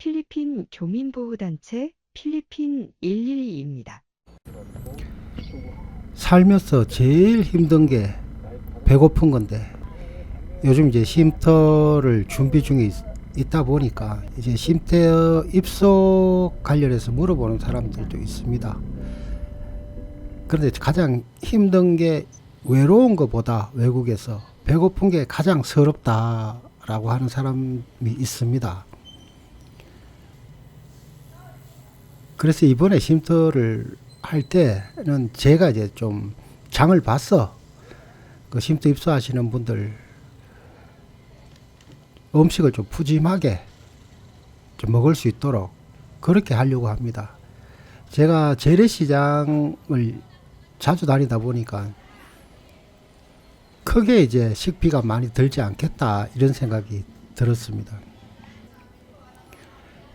필리핀 교민보호단체 필리핀 112입니다. 살면서 제일 힘든 게 배고픈 건데 요즘 이제 쉼터를 준비 중에 있, 있다 보니까 이제 쉼터 입소 관련해서 물어보는 사람들도 있습니다. 그런데 가장 힘든 게 외로운 것보다 외국에서 배고픈 게 가장 서럽다라고 하는 사람이 있습니다. 그래서 이번에 쉼터를 할 때는 제가 이제 좀 장을 봤어. 그 쉼터 입소하시는 분들 음식을 좀 푸짐하게 좀 먹을 수 있도록 그렇게 하려고 합니다. 제가 재래시장을 자주 다니다 보니까 크게 이제 식비가 많이 들지 않겠다 이런 생각이 들었습니다.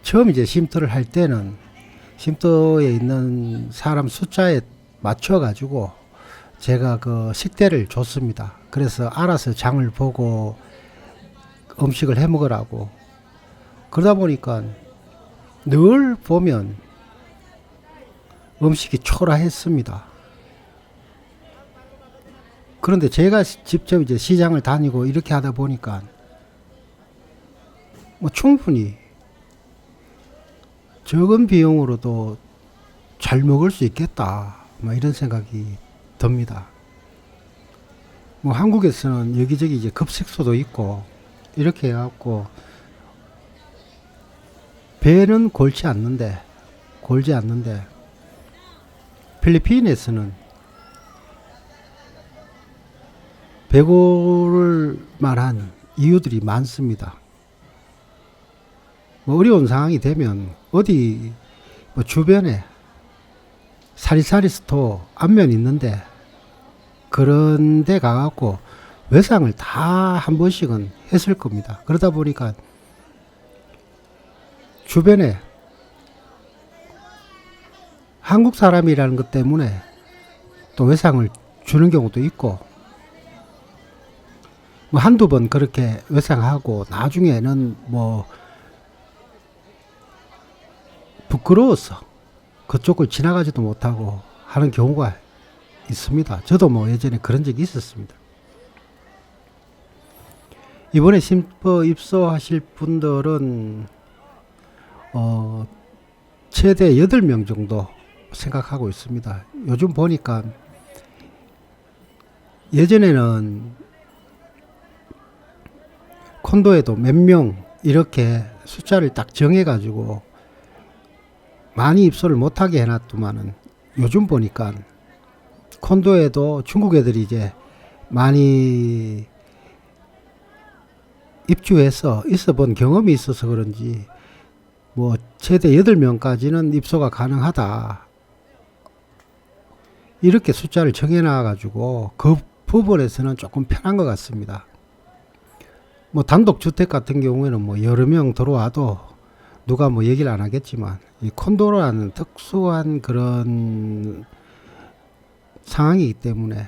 처음 이제 쉼터를 할 때는 쉼터에 있는 사람 숫자에 맞춰 가지고 제가 그 식대를 줬습니다. 그래서 알아서 장을 보고 음식을 해 먹으라고 그러다 보니까 늘 보면 음식이 초라했습니다. 그런데 제가 직접 이제 시장을 다니고 이렇게 하다 보니까 뭐 충분히 적은 비용으로도 잘 먹을 수 있겠다. 뭐 이런 생각이 듭니다. 뭐 한국에서는 여기저기 이제 급식소도 있고 이렇게 해갖고 배는 골치 않는데 골지 않는데 필리핀에서는 배고를 만한 이유들이 많습니다. 뭐 어려운 상황이 되면 어디 뭐 주변에 사리사리 스토어 안면 있는데 그런 데 가갖고 외상을 다 한 번씩은 했을 겁니다. 그러다 보니까 주변에 한국 사람이라는 것 때문에 또 외상을 주는 경우도 있고 뭐 한두 번 그렇게 외상하고 나중에는 뭐 부끄러워서 그쪽을 지나가지도 못하고 하는 경우가 있습니다. 저도 뭐 예전에 그런 적이 있었습니다. 이번에 심퍼 입소하실 분들은 어 최대 8명 정도 생각하고 있습니다. 요즘 보니까 예전에는 콘도에도 몇 명 이렇게 숫자를 딱 정해가지고 많이 입소를 못하게 해놨더만은 요즘 보니까 콘도에도 중국 애들이 이제 많이 입주해서 있어 본 경험이 있어서 그런지 뭐 최대 8명까지는 입소가 가능하다. 이렇게 숫자를 정해놔 가지고 그 부분에서는 조금 편한 것 같습니다. 뭐 단독 주택 같은 경우에는 뭐 여러 명 들어와도 누가 뭐 얘기를 안 하겠지만 이 콘도라는 특수한 그런 상황이기 때문에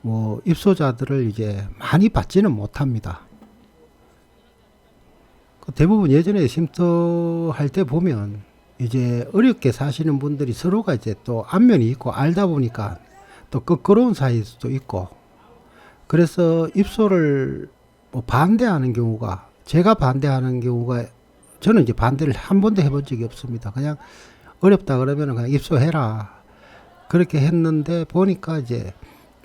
뭐 입소자들을 이제 많이 받지는 못합니다. 그 대부분 예전에 쉼터 할 때 보면 이제 어렵게 사시는 분들이 서로가 이제 또 안면이 있고 알다 보니까 또 끄끄러운 사이일 수도 있고 그래서 입소를 뭐 반대하는 경우가 제가 반대하는 경우가 저는 이제 반대를 한 번도 해본 적이 없습니다. 그냥 어렵다 그러면 그냥 입소해라. 그렇게 했는데 보니까 이제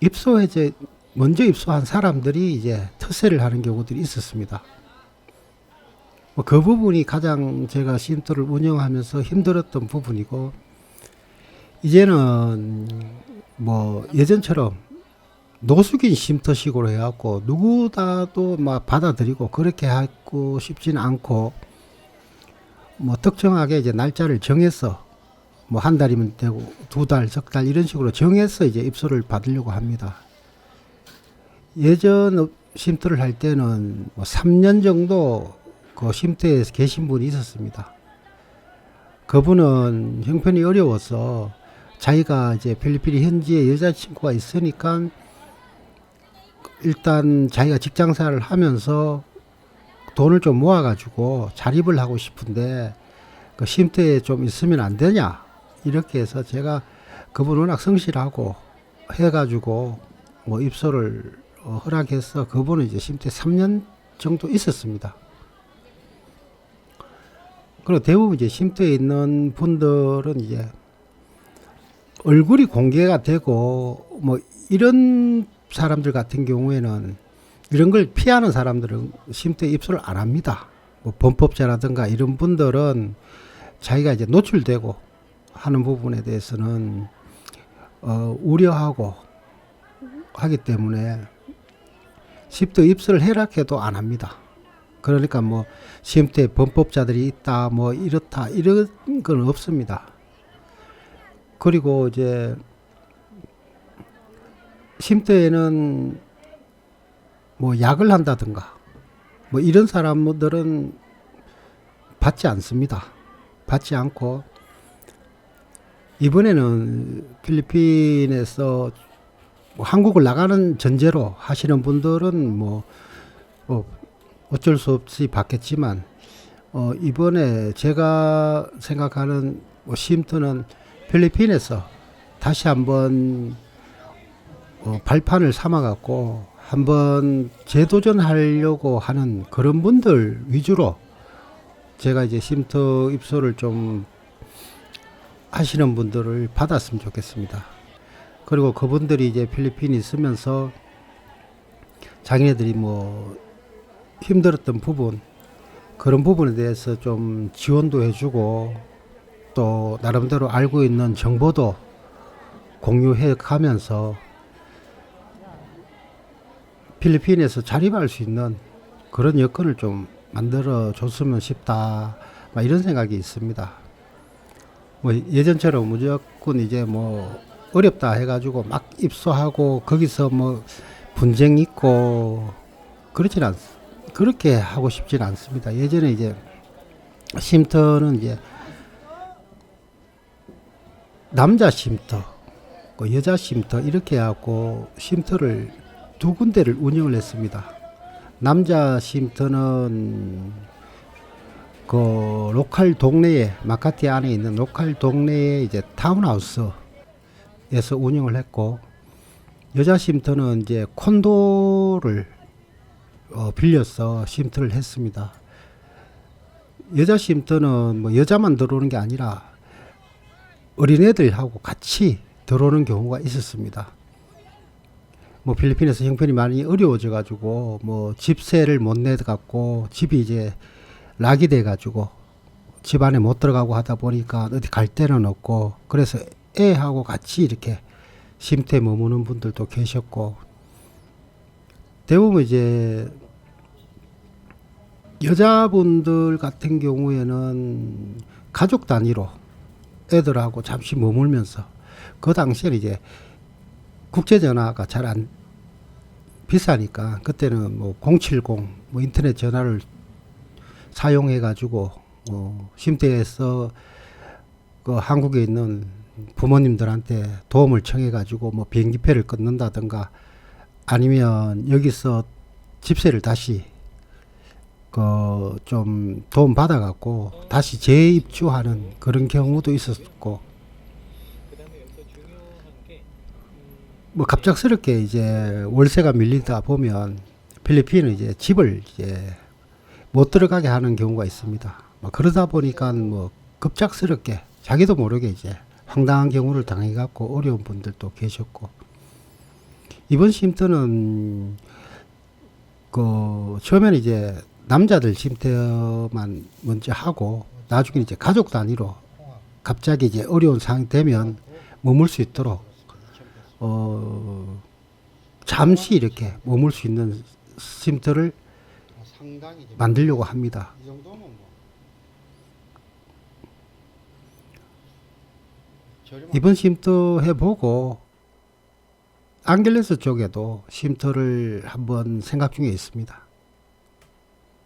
입소해 이제 먼저 입소한 사람들이 이제特세를 하는 경우들이 있었습니다. 뭐 그 부분이 가장 제가 쉼터를 운영하면서 힘들었던 부분이고 이제는 뭐 예전처럼 노숙인 쉼터식으로 해갖고 누구다도 막 받아들이고 그렇게 하고 싶지는 않고 뭐 특정하게 이제 날짜를 정해서 뭐 한 달이면 되고 두 달, 석 달 이런 식으로 정해서 이제 입소를 받으려고 합니다. 예전 쉼터를 할 때는 뭐 3년 정도 그 쉼터에 계신 분이 있었습니다. 그분은 형편이 어려워서 자기가 이제 필리핀 현지에 여자친구가 있으니까 일단 자기가 직장생활을 하면서 돈을 좀 모아가지고 자립을 하고 싶은데 그 쉼터에 좀 있으면 안 되냐 이렇게 해서 제가 그분 워낙 성실하고 해가지고 뭐 입소를 어, 허락해서 그분은 이제 쉼터에 3년 정도 있었습니다. 그리고 대부분 이제 쉼터에 있는 분들은 이제 얼굴이 공개가 되고 뭐 이런 사람들 같은 경우에는 이런 걸 피하는 사람들은 쉼터에 입소를 안 합니다. 뭐 범법자라든가 이런 분들은 자기가 이제 노출되고 하는 부분에 대해서는 어, 우려하고 하기 때문에 쉼터 입소를 해락해도 안 합니다. 그러니까 뭐 쉼터에 범법자들이 있다 뭐 이렇다 이런 건 없습니다. 그리고 이제 쉼터에는 뭐 약을 한다든가 뭐 이런 사람들은 받지 않습니다. 받지 않고 이번에는 필리핀에서 뭐 한국을 나가는 전제로 하시는 분들은 뭐, 뭐 어쩔 수 없이 받겠지만 어 이번에 제가 생각하는 뭐 쉼터는 필리핀에서 다시 한번 어 발판을 삼아 갖고 한번 재도전하려고 하는 그런 분들 위주로 제가 이제 쉼터 입소를 좀 하시는 분들을 받았으면 좋겠습니다. 그리고 그분들이 이제 필리핀에 있으면서 자기네들이 뭐 힘들었던 부분 그런 부분에 대해서 좀 지원도 해주고 또 나름대로 알고 있는 정보도 공유해 가면서 필리핀에서 자립할 수 있는 그런 여건을 좀 만들어 줬으면 싶다. 막 이런 생각이 있습니다. 뭐 예전처럼 무조건 이제 뭐 어렵다 해가지고 막 입소하고 거기서 뭐 분쟁 있고 그렇진 않 그렇게 하고 싶진 않습니다. 예전에 이제 쉼터는 이제 남자 쉼터, 그 여자 쉼터 이렇게 해갖고 쉼터를 두 군데를 운영을 했습니다. 남자 쉼터는 그 로컬 동네에 마카티 안에 있는 로컬 동네에 이제 타운하우스에서 운영을 했고 여자 쉼터는 이제 콘도를 어, 빌려서 쉼터를 했습니다. 여자 쉼터는 뭐 여자만 들어오는 게 아니라 어린애들하고 같이 들어오는 경우가 있었습니다. 뭐 필리핀에서 형편이 많이 어려워져 가지고 뭐 집세를 못 내 갖고 집이 이제 락이 돼 가지고 집 안에 못 들어가고 하다 보니까 어디 갈 데는 없고 그래서 애하고 같이 이렇게 쉼터에 머무는 분들도 계셨고 대부분 이제 여자분들 같은 경우에는 가족 단위로 애들하고 잠시 머물면서 그 당시에는 이제 국제 전화가 잘 안 비싸니까 그때는 뭐 070 뭐 인터넷 전화를 사용해 가지고 어 쉼터에서 그 한국에 있는 부모님들한테 도움을 청해 가지고 뭐 비행기표를 끊는다든가 아니면 여기서 집세를 다시 그 좀 도움 받아 갖고 다시 재입주하는 그런 경우도 있었고 뭐 갑작스럽게 이제 월세가 밀리다 보면 필리핀은 이제 집을 이제 못 들어가게 하는 경우가 있습니다. 뭐 그러다 보니까 뭐 급작스럽게 자기도 모르게 이제 황당한 경우를 당해 갖고 어려운 분들도 계셨고 이번 쉼터는 그 처음에는 이제 남자들 쉼터만 먼저 하고 나중에 이제 가족 단위로 갑자기 이제 어려운 상황이 되면 머물 수 있도록 어 잠시 이렇게 머물 수 있는 쉼터를 만들려고 합니다. 이번 쉼터 해보고 안겔레스 쪽에도 쉼터를 한번 생각 중에 있습니다.